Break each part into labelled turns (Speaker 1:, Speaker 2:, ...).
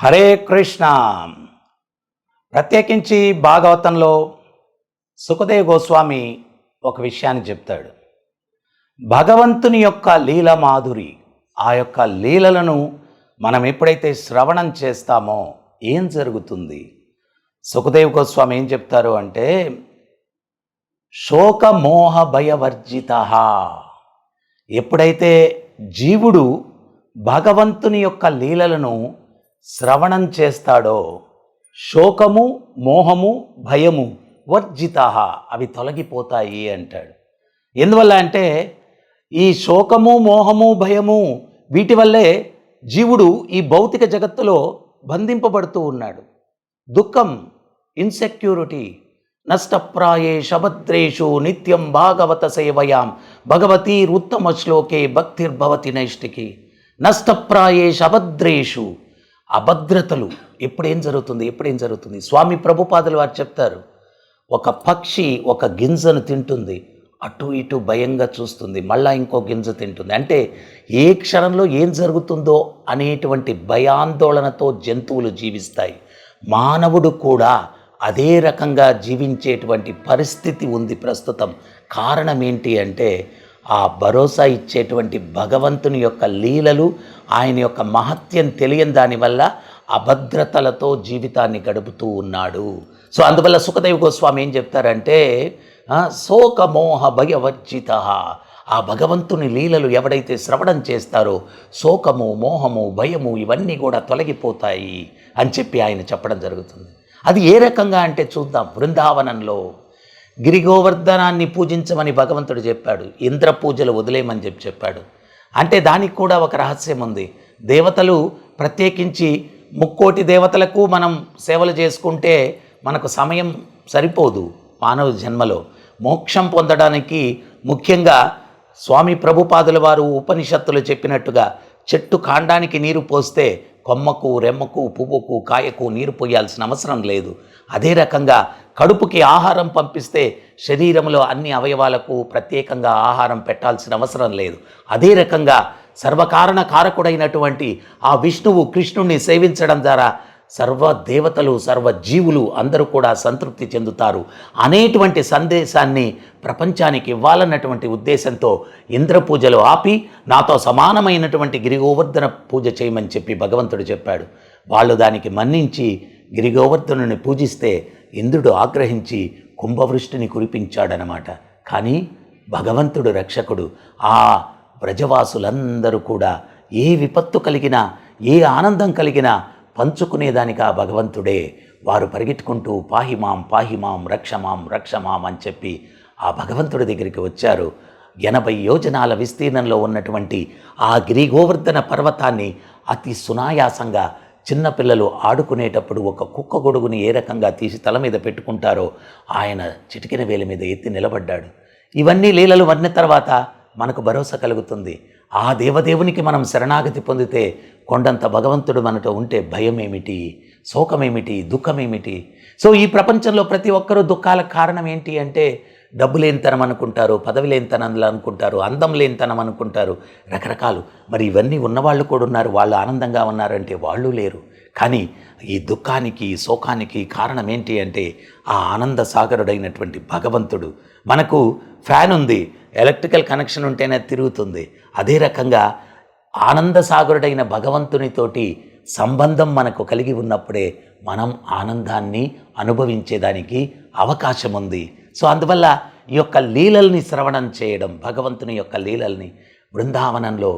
Speaker 1: హరే కృష్ణ. ప్రత్యేకించి భాగవతంలో సుఖదేవ్ గోస్వామి ఒక విషయాన్ని చెప్తాడు. భగవంతుని యొక్క లీల మాధురి ఆ యొక్క లీలలను మనం ఎప్పుడైతే శ్రవణం చేస్తామో ఏం జరుగుతుంది? సుఖదేవ్ గోస్వామి ఏం చెప్తారు అంటే శోక మోహ భయవర్జిత ఎప్పుడైతే జీవుడు భగవంతుని యొక్క లీలలను శ్రవణం చేస్తాడో? శోకము మోహము భయము వర్జిత అవి తొలగిపోతాయి అంటాడు. ఎందువల్ల అంటే ఈ శోకము మోహము భయము వీటి వల్లే జీవుడు ఈ భౌతిక జగత్తులో బంధింపబడుతూ ఉన్నాడు. దుఃఖం ఇన్సెక్యూరిటీ నష్టప్రాయే శభద్రేషు నిత్యం భాగవత సేవయాం భగవతీరుత్తమ శ్లోకే భక్తిర్భవతి నైష్టికి. నష్టప్రాయే శభద్రేషు అభద్రతలు ఎప్పుడేం జరుగుతుంది? ఎప్పుడేం జరుగుతుంది? స్వామి ప్రభుపాదులు వారు చెప్తారు ఒక పక్షి ఒక గింజను తింటుంది అటు ఇటు భయంగా చూస్తుంది మళ్ళా ఇంకో గింజ తింటుంది. అంటే ఏ క్షణంలో ఏం జరుగుతుందో అనేటువంటి భయాందోళనతో జంతువులు జీవిస్తాయి. మానవుడు కూడా అదే రకంగా జీవించేటువంటి పరిస్థితి ఉంది ప్రస్తుతం. కారణం ఏంటి అంటే ఆ భరోసా ఇచ్చేటువంటి భగవంతుని యొక్క లీలలు ఆయన యొక్క మహత్యం తెలియని దానివల్ల అభద్రతలతో జీవితాన్ని గడుపుతూ ఉన్నాడు. సో అందువల్ల సుఖదేవ్ గోస్వామి ఏం చెప్తారంటే శోకమోహ భయవర్జిత ఆ భగవంతుని లీలలు ఎవడైతే శ్రవణం చేస్తారో శోకము మోహము భయము ఇవన్నీ కూడా తొలగిపోతాయి అని చెప్పి ఆయన చెప్పడం జరుగుతుంది. అది ఏ రకంగా అంటే చూద్దాం బృందావనంలో గిరిగోవర్ధనాన్ని పూజించమని భగవంతుడు చెప్పాడు. ఇంద్ర పూజలు వదిలేయమని చెప్పి చెప్పాడు. అంటే దానికి కూడా ఒక రహస్యం ఉంది. దేవతలు ప్రత్యేకించి ముక్కోటి దేవతలకు మనం సేవలు చేసుకుంటే మనకు సమయం సరిపోదు మానవ జన్మలో. మోక్షం పొందడానికి ముఖ్యంగా స్వామి ప్రభుపాదుల వారు ఉపనిషత్తులు చెప్పినట్టుగా చెట్టు కాండానికి నీరు పోస్తే కొమ్మకు రెమ్మకు పువ్వుకు కాయకు నీరు పోయాల్సిన అవసరం లేదు. అదే రకంగా కడుపుకి ఆహారం పంపిస్తే శరీరంలో అన్ని అవయవాలకు ప్రత్యేకంగా ఆహారం పెట్టాల్సిన అవసరం లేదు. అదే రకంగా సర్వకారణ కారకుడైనటువంటి ఆ విష్ణువు కృష్ణుణ్ణి సేవించడం ద్వారా సర్వ దేవతలు సర్వ జీవులు అందరూ కూడా సంతృప్తి చెందుతారు. అనేటువంటి సందేశాన్ని ప్రపంచానికి ఇవ్వాలన్నటువంటి ఉద్దేశంతో ఇంద్ర పూజలు ఆపి నాతో సమానమైనటువంటి గిరిగోవర్ధన పూజ చేయమని చెప్పి భగవంతుడు చెప్పాడు. వాళ్ళు దానికి మన్నించి గిరిగోవర్ధనుని పూజిస్తే ఇంద్రుడు ఆగ్రహించి కుంభవృష్టిని కురిపించాడనమాట కానీ భగవంతుడు రక్షకుడు ఆ ప్రజవాసులందరూ కూడా ఏ విపత్తు కలిగినా ఏ ఆనందం కలిగినా పంచుకునేదానికి ఆ భగవంతుడే. వారు పరిగెట్టుకుంటూ పాహిమాం పాహిమాం రక్షమాం రక్షమాం అని చెప్పి ఆ భగవంతుడి దగ్గరికి వచ్చారు. ఎనభై యోజనాల విస్తీర్ణంలో ఉన్నటువంటి ఆ గిరిగోవర్ధన పర్వతాన్ని అతి సునాయాసంగా చిన్నపిల్లలు ఆడుకునేటప్పుడు ఒక కుక్క గొడుగుని ఏ రకంగా తీసి తల మీద పెట్టుకుంటారో ఆయన చిటికిన వేలి మీద ఎత్తి నిలబడ్డాడు. ఇవన్నీ లీలలు వన్న తర్వాత మనకు భరోసా కలుగుతుంది. ఆ దేవదేవునికి మనం శరణాగతి పొందితే కొండంత భగవంతుడు మనతో ఉంటే భయం ఏమిటి శోకమేమిటి? దుఃఖమేమిటి? సో ఈ ప్రపంచంలో ప్రతి ఒక్కరూ దుఃఖాల కారణం ఏంటి అంటే డబ్బు లేనితనం అనుకుంటారు పదవి లేనితనం అనుకుంటారు అందం లేనితనం అనుకుంటారు రకరకాలు. మరి ఇవన్నీ ఉన్నవాళ్ళు కూడా ఉన్నారు వాళ్ళు ఆనందంగా ఉన్నారంటే వాళ్ళు లేరు. కానీ ఈ దుఃఖానికి ఈ శోకానికి కారణం ఏంటి అంటే ఆ ఆనంద సాగరుడైనటువంటి భగవంతుడు మనకు ఫ్యాన్ ఉంది ఎలక్ట్రికల్ కనెక్షన్ ఉంటేనే తిరుగుతుంది. అదే రకంగా ఆనంద సాగరుడైన భగవంతునితోటి సంబంధం మనకు కలిగి ఉన్నప్పుడే మనం ఆనందాన్ని అనుభవించేదానికి అవకాశం ఉంది సో అందువల్ల ఈ యొక్క లీలల్ని శ్రవణం చేయడం భగవంతుని యొక్క లీలల్ని బృందావనంలో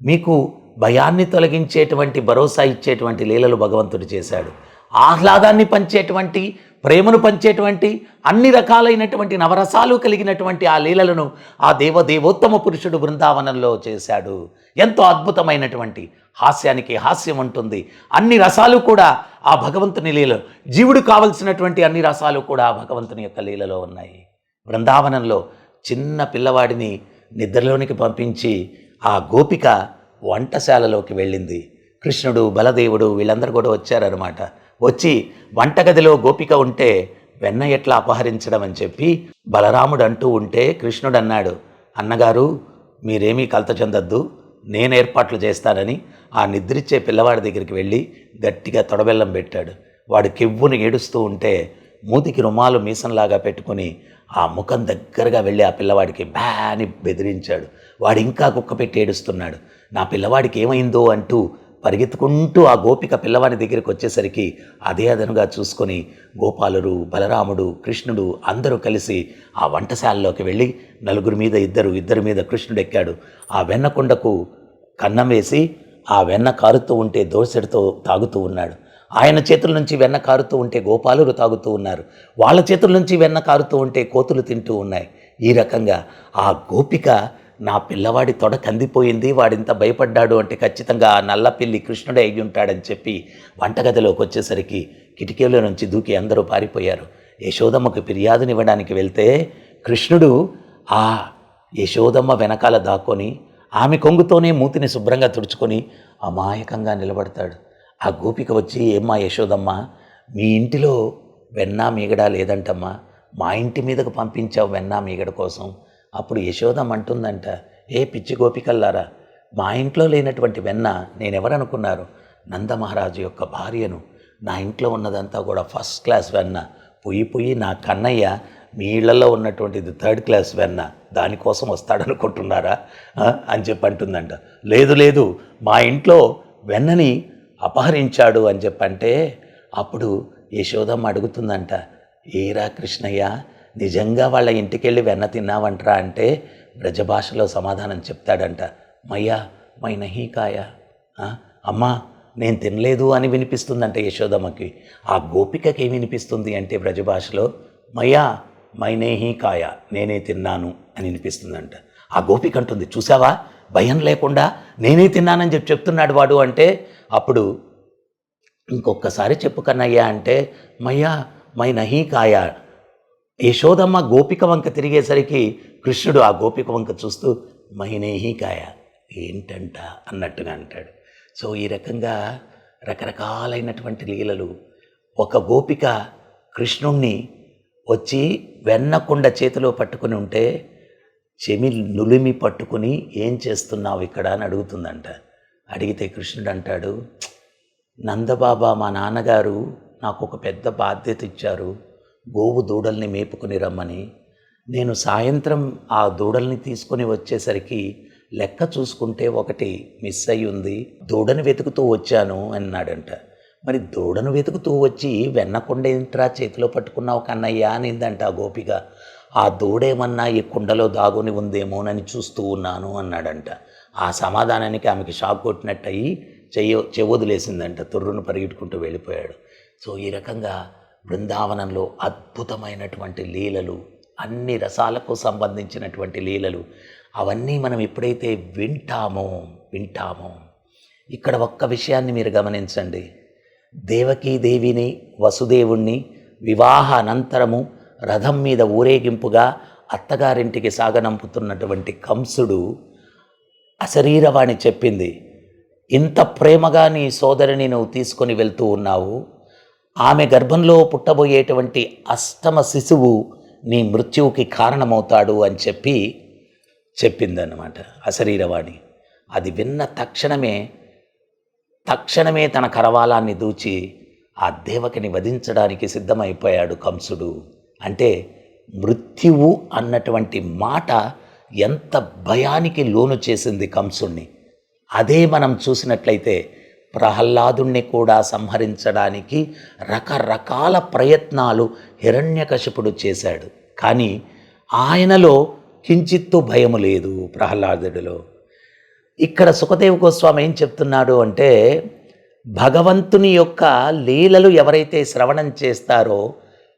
Speaker 1: మీకు భయాన్ని తొలగించేటువంటి భరోసా ఇచ్చేటువంటి లీలలు భగవంతుడు చేశాడు. ఆహ్లాదాన్ని పంచేటువంటి ప్రేమను పంచేటువంటి అన్ని రకాలైనటువంటి నవరసాలు కలిగినటువంటి ఆ లీలలను ఆ దేవదేవోత్తమ పురుషుడు బృందావనంలో చేశాడు. ఎంతో అద్భుతమైనటువంటి హాస్యానికి హాస్యం ఉంటుంది. అన్ని రసాలు కూడా ఆ భగవంతుని లీలలో జీవుడు కావలసినటువంటి అన్ని రసాలు కూడా ఆ భగవంతుని యొక్క లీలలో ఉన్నాయి. బృందావనంలో చిన్న పిల్లవాడిని నిద్రలోనికి పంపించి ఆ గోపిక వంటశాలలోకి వెళ్ళింది. కృష్ణుడు బలదేవుడు వీళ్ళందరూ కూడా వచ్చారనమాట వచ్చి వంటగదిలో గోపిక ఉంటే వెన్న ఎట్లా అపహరించడం అని చెప్పి బలరాముడు అంటూ ఉంటే కృష్ణుడు అన్నాడు అన్నగారు మీరేమీ కలత చెందొద్దు. నేను ఏర్పాట్లు చేస్తానని ఆ నిద్రిచ్చే పిల్లవాడి దగ్గరికి వెళ్ళి గట్టిగా తొడబెల్లం పెట్టాడు. వాడు కివ్వును ఏడుస్తూ ఉంటే మూతికి రుమాలు మీసంలాగా పెట్టుకుని ఆ ముఖం దగ్గరగా వెళ్ళి ఆ పిల్లవాడికి బ్యాని బెదిరించాడు. వాడు ఇంకా కుక్క పెట్టి ఏడుస్తున్నాడు. నా పిల్లవాడికి ఏమైందో అంటూ పరిగెత్తుకుంటూ ఆ గోపిక పిల్లవాడి దగ్గరికి వచ్చేసరికి అదే అదనుగా చూసుకొని గోపాలుడు బలరాముడు కృష్ణుడు అందరూ కలిసి ఆ వంటశాలలోకి వెళ్ళి నలుగురి మీద ఇద్దరు ఇద్దరి మీద కృష్ణుడు ఎక్కాడు. ఆ వెన్నకొండకు కన్నం వేసి ఆ వెన్న కారుతూ ఉంటే దోసెడితో తాగుతూ ఉన్నాడు. ఆయన చేతుల నుంచి వెన్న కారుతూ ఉంటే గోపాలులు తాగుతూ ఉన్నారు. వాళ్ళ చేతుల నుంచి వెన్న కారుతూ ఉంటే కోతులు తింటూ ఉన్నాయి. ఈ రకంగా ఆ గోపిక నా పిల్లవాడి తొడ కందిపోయింది వాడింత భయపడ్డాడు అంటే ఖచ్చితంగా ఆ నల్లపిల్లి కృష్ణుడే అయి ఉంటాడని చెప్పి వంటగదిలోకి వచ్చేసరికి కిటికీలో నుంచి దూకి అందరూ పారిపోయారు. యశోదమ్మకు ఫిర్యాదునివ్వడానికి వెళ్తే కృష్ణుడు ఆ యశోదమ్మ వెనకాల దాక్కొని ఆమె కొంగుతోనే మూతిని శుభ్రంగా తుడుచుకొని అమాయకంగా నిలబడతాడు. ఆ గోపిక వచ్చి ఏమ్మా యశోదమ్మ మీ ఇంటిలో వెన్న మీగడ లేదంటమ్మా. మా ఇంటి మీదకు పంపించావు వెన్న మీగడ కోసం. అప్పుడు యశోదం అంటుందంట ఏ పిచ్చి గోపికల్లారా మా ఇంట్లో లేనటువంటి వెన్న నేనెవరనుకున్నారు? నందమహారాజు యొక్క భార్యను. నా ఇంట్లో ఉన్నదంతా కూడా ఫస్ట్ క్లాస్ వెన్న. పొయ్యి పొయ్యి నా కన్నయ్య మీ ఇళ్ళలో ఉన్నటువంటిది థర్డ్ క్లాస్ వెన్న. దానికోసం వస్తాడనుకుంటున్నారా? అని చెప్పి అంటుందంట లేదు లేదు మా ఇంట్లో వెన్నని అపహరించాడు అని చెప్పంటే అప్పుడు యశోదమ్మ అడుగుతుందంట ఏరా కృష్ణయ్య నిజంగా వాళ్ళ ఇంటికెళ్ళి వెన్న తిన్నావంట్రా అంటే బ్రజభాషలో సమాధానం చెప్తాడంట. మయ్యా మై నహీకాయ. అమ్మా నేను తినలేదు అని వినిపిస్తుందంట యశోదమ్మకి. ఆ గోపికకి ఏం వినిపిస్తుంది అంటే బ్రజభాషలో మయ్యా మైనేహీ కాయ నేనే తిన్నాను అని వినిపిస్తుందంట. ఆ గోపిక అంటుంది చూసావా? భయం లేకుండా నేనే తిన్నానని చెప్పి చెప్తున్నాడు వాడు అంటే అప్పుడు ఇంకొకసారి చెప్పు కన్నయ్యా అంటే మయ్యా మై నహీ కాయ యశోదమ్మ గోపిక వంక తిరిగేసరికి కృష్ణుడు ఆ గోపిక వంక చూస్తూ మైనేహీ కాయ ఏంటంట? అన్నట్టుగా అంటాడు. సో ఈ రకంగా రకరకాలైనటువంటి లీలలు. ఒక గోపిక కృష్ణుణ్ణి వచ్చి వెన్నకొండ చేతిలో పట్టుకుని ఉంటే చెమి నులిమి పట్టుకుని ఏం చేస్తున్నావు ఇక్కడ? అని అడుగుతుందంట. అడిగితే కృష్ణుడు అంటాడు నందబాబా మా నాన్నగారు నాకు ఒక పెద్ద బాధ్యత ఇచ్చారు. గోవు దూడల్ని మేపుకుని రమ్మని. నేను సాయంత్రం ఆ దూడల్ని తీసుకొని వచ్చేసరికి లెక్క చూసుకుంటే ఒకటి మిస్ అయి ఉంది దూడను వెతుకుతూ వచ్చాను అన్నాడంట. మరి దూడను వెతుకుతూ వచ్చి వెన్నకొండ ఏంట్రా చేతిలో పట్టుకున్నావు కన్నయ్య అనిందంట ఆ గోపిక. ఆ దూడేమన్నా ఈ కుండలో దాగుని ఉందేమోనని చూస్తూ ఉన్నాను అన్నాడంట. ఆ సమాధానానికి ఆమెకి షాక్ కొట్టినట్టయి అయ్యి చెయ్య చెవొదిలేసిందంట. తుర్రును పరిగెట్టుకుంటూ వెళ్ళిపోయాడు. సో ఈ రకంగా బృందావనంలో అద్భుతమైనటువంటి లీలలు అన్ని రసాలకు సంబంధించినటువంటి లీలలు అవన్నీ మనం ఎప్పుడైతే వింటామో వింటామో ఇక్కడ ఒక్క విషయాన్ని మీరు గమనించండి. దేవకీదేవిని వసుదేవుణ్ణి వివాహ అనంతరము రథం మీద ఊరేగింపుగా అత్తగారింటికి సాగనంపుతున్నటువంటి కంసుడు అశరీరవాణి చెప్పింది ఇంత ప్రేమగా నీ సోదరిని నువ్వు తీసుకొని వెళ్తూ ఉన్నావు ఆమె గర్భంలో పుట్టబోయేటువంటి అష్టమ శిశువు నీ మృత్యువుకి కారణమవుతాడు అని చెప్పి చెప్పిందన్నమాట అశరీరవాణి అది విన్న తక్షణమే తక్షణమే తన కరవాలాన్ని దూచి ఆ దేవకిని వధించడానికి సిద్ధమైపోయాడు కంసుడు. అంటే మృత్యువు అన్నటువంటి మాట ఎంత భయానికి లోను చేసింది కంసుణ్ణి. అదే మనం చూసినట్లయితే ప్రహ్లాదుణ్ణి కూడా సంహరించడానికి రకరకాల ప్రయత్నాలు హిరణ్యకశిపుడు చేశాడు. కానీ ఆయనలో కించిత్తు భయము లేదు ప్రహ్లాదుడిలో. ఇక్కడ సుఖదేవ గోస్వామి ఏం చెప్తున్నాడు అంటే భగవంతుని యొక్క లీలలు ఎవరైతే శ్రవణం చేస్తారో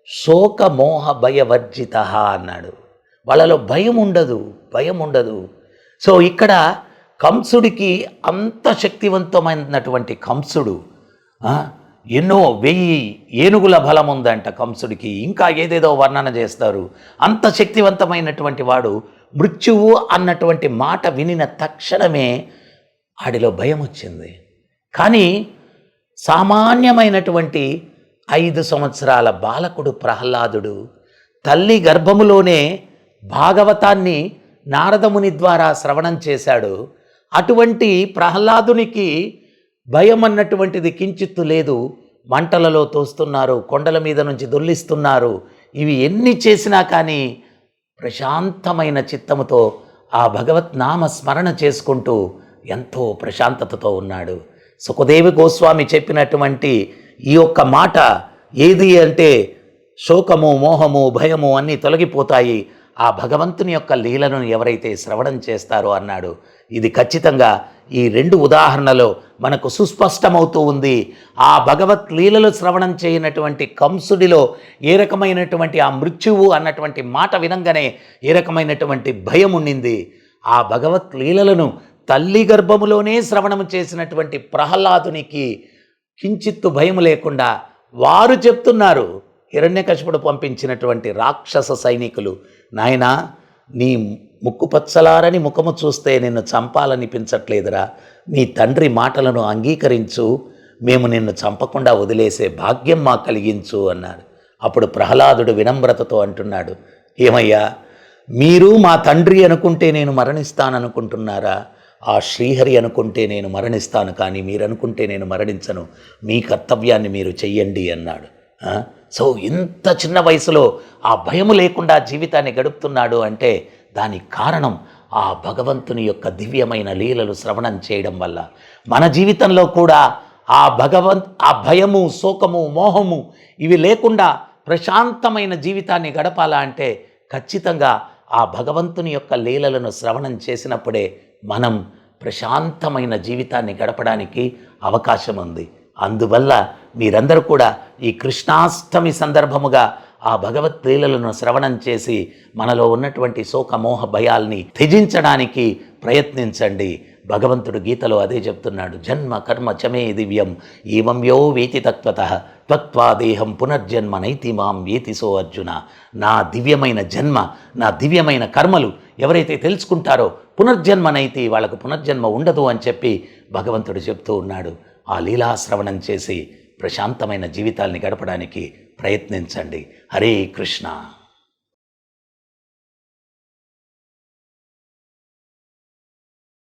Speaker 1: శోక మోహ భయవర్జిత అన్నాడు. వాళ్ళలో భయం ఉండదు భయం ఉండదు సో ఇక్కడ కంసుడికి అంత శక్తివంతమైనటువంటి కంసుడు ఎన్నో వెయ్యి ఏనుగుల బలం ఉందంట కంసుడికి. ఇంకా ఏదేదో వర్ణన చేస్తారు. అంత శక్తివంతమైనటువంటి వాడు మృత్యువు అన్నటువంటి మాట వినిన తక్షణమే ఆడిలో భయం వచ్చింది కానీ సామాన్యమైనటువంటి ఐదు సంవత్సరాల బాలకుడు ప్రహ్లాదుడు తల్లి గర్భములోనే భాగవతాన్ని నారదముని ద్వారా శ్రవణం చేశాడు. అటువంటి ప్రహ్లాదునికి భయం అన్నటువంటిది కించిత్తు లేదు. మంటలలో తోస్తున్నారు కొండల మీద నుంచి దొల్లిస్తున్నారు. ఇవి ఎన్ని చేసినా కానీ ప్రశాంతమైన చిత్తముతో ఆ భగవత్ నామ స్మరణ చేసుకుంటూ ఎంతో ప్రశాంతతతో ఉన్నాడు. సుఖదేవి గోస్వామి చెప్పినటువంటి ఈ యొక్క మాట ఏది అంటే శోకము మోహము భయము అన్నీ తొలగిపోతాయి. ఆ భగవంతుని యొక్క లీలను ఎవరైతే శ్రవణం చేస్తారో అన్నాడు. ఇది ఖచ్చితంగా ఈ రెండు ఉదాహరణలో మనకు సుస్పష్టమవుతూ ఉంది. ఆ భగవత్ లీలలు శ్రవణం చేయనటువంటి కంసుడిలో ఏ రకమైనటువంటి ఆ మృత్యువు అన్నటువంటి మాట వినంగానే ఏ రకమైనటువంటి భయం ఉండింది ఆ భగవత్ లీలలను తల్లి గర్భములోనే శ్రవణము చేసినటువంటి ప్రహ్లాదునికి కించిత్తు భయం లేకుండా వారు చెప్తున్నారు. హిరణ్యకశిపుడు పంపించినటువంటి రాక్షస సైనికులు. నాయనా నీ ముక్కు పచ్చలారని ముఖము చూస్తే నిన్ను చంపాలనిపించట్లేదురా. నీ తండ్రి మాటలను అంగీకరించు మేము నిన్ను చంపకుండా వదిలేసే భాగ్యం మాకు కలిగించు అన్నాడు. అప్పుడు ప్రహ్లాదుడు వినమ్రతతో అంటున్నాడు ఏమయ్యా మీరు మా తండ్రి అనుకుంటే నేను మరణిస్తాననుకుంటున్నారా? ఆ శ్రీహరి అనుకుంటే నేను మరణిస్తాను కానీ మీరు అనుకుంటే నేను మరణించను. మీ కర్తవ్యాన్ని మీరు చెయ్యండి అన్నాడు. సో ఇంత చిన్న వయసులో ఆ భయము లేకుండా జీవితాన్ని గడుపుతున్నాడు అంటే దానికి కారణం ఆ భగవంతుని యొక్క దివ్యమైన లీలలు శ్రవణం చేయడం వల్ల. మన జీవితంలో కూడా ఆ భగవంత్ ఆ భయము శోకము మోహము ఇవి లేకుండా ప్రశాంతమైన జీవితాన్ని గడపాలా అంటే ఖచ్చితంగా ఆ భగవంతుని యొక్క లీలలను శ్రవణం చేసినప్పుడే మనం ప్రశాంతమైన జీవితాన్ని గడపడానికి అవకాశం ఉంది. అందువల్ల మీరందరూ కూడా ఈ కృష్ణాష్టమి సందర్భముగా ఆ భగవత్ లీలలను శ్రవణం చేసి మనలో ఉన్నటువంటి శోకమోహ భయాల్ని త్యజించడానికి ప్రయత్నించండి. భగవంతుడు గీతలో అదే చెప్తున్నాడు. జన్మ కర్మ చమే దివ్యం ఏవం యో వేతి తత్వత త్వత్వా దేహం పునర్జన్మ నైతి మాం వీతి సో అర్జున. నా దివ్యమైన జన్మ నా దివ్యమైన కర్మలు ఎవరైతే తెలుసుకుంటారో పునర్జన్మనైతి వాళ్ళకు పునర్జన్మ ఉండదు అని చెప్పి భగవంతుడు చెప్తూ ఉన్నాడు. ఆ లీలాశ్రవణం చేసి ప్రశాంతమైన జీవితాల్ని గడపడానికి ప్రయత్నించండి. హరే కృష్ణ.